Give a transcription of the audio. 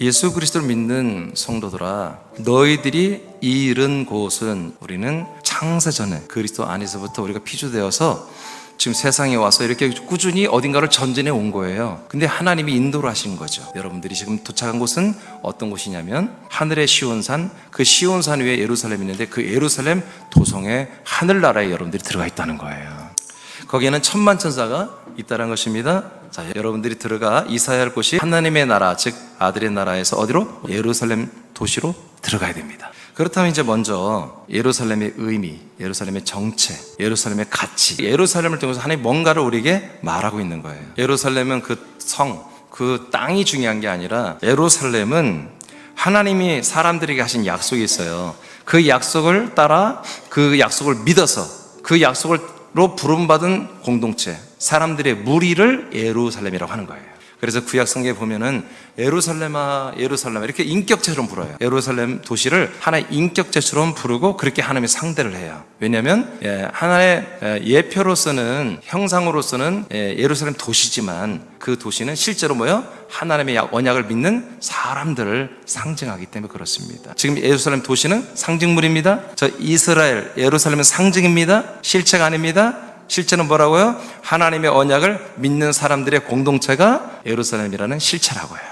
예수 그리스도를 믿는 성도들아 너희들이 이른 곳은 우리는 창세 전에 그리스도 안에서부터 우리가 피조되어서 지금 세상에 와서 이렇게 꾸준히 어딘가를 전진해 온 거예요. 근데 하나님이 인도를 하신 거죠. 여러분들이 지금 도착한 곳은 어떤 곳이냐면 하늘의 시온산, 그 시온산 위에 예루살렘이 있는데 그 예루살렘 도성에 하늘나라에 여러분들이 들어가 있다는 거예요. 거기에는 천만 천사가 있다는 것입니다. 자, 여러분들이 들어가 이사야 할 곳이 하나님의 나라, 즉 아들의 나라에서 어디로? 예루살렘 도시로 들어가야 됩니다. 그렇다면 이제 먼저 예루살렘의 의미, 예루살렘의 정체, 예루살렘의 가치, 예루살렘을 통해서 하나님 뭔가를 우리에게 말하고 있는 거예요. 예루살렘은 그 성, 그 땅이 중요한 게 아니라 예루살렘은 하나님이 사람들에게 하신 약속이 있어요. 그 약속을 따라 그 약속을 믿어서 그 약속으로 부름받은 공동체, 사람들의 무리를 예루살렘이라고 하는 거예요. 그래서 구약 성경에 보면은 예루살렘아 예루살렘 이렇게 인격체처럼 불어요. 예루살렘 도시를 하나의 인격체처럼 부르고 그렇게 하나님이 상대를 해요. 왜냐하면 예, 하나의 예, 예표로서는 형상으로서는 예, 예루살렘 도시지만 그 도시는 실제로 뭐요? 하나님의 약- 언약을 믿는 사람들을 상징하기 때문에 그렇습니다. 지금 예루살렘 도시는 상징물입니다. 저 이스라엘 예루살렘은 상징입니다. 실체가 아닙니다. 실제는 뭐라고요? 하나님의 언약을 믿는 사람들의 공동체가 예루살렘이라는 실체라고요.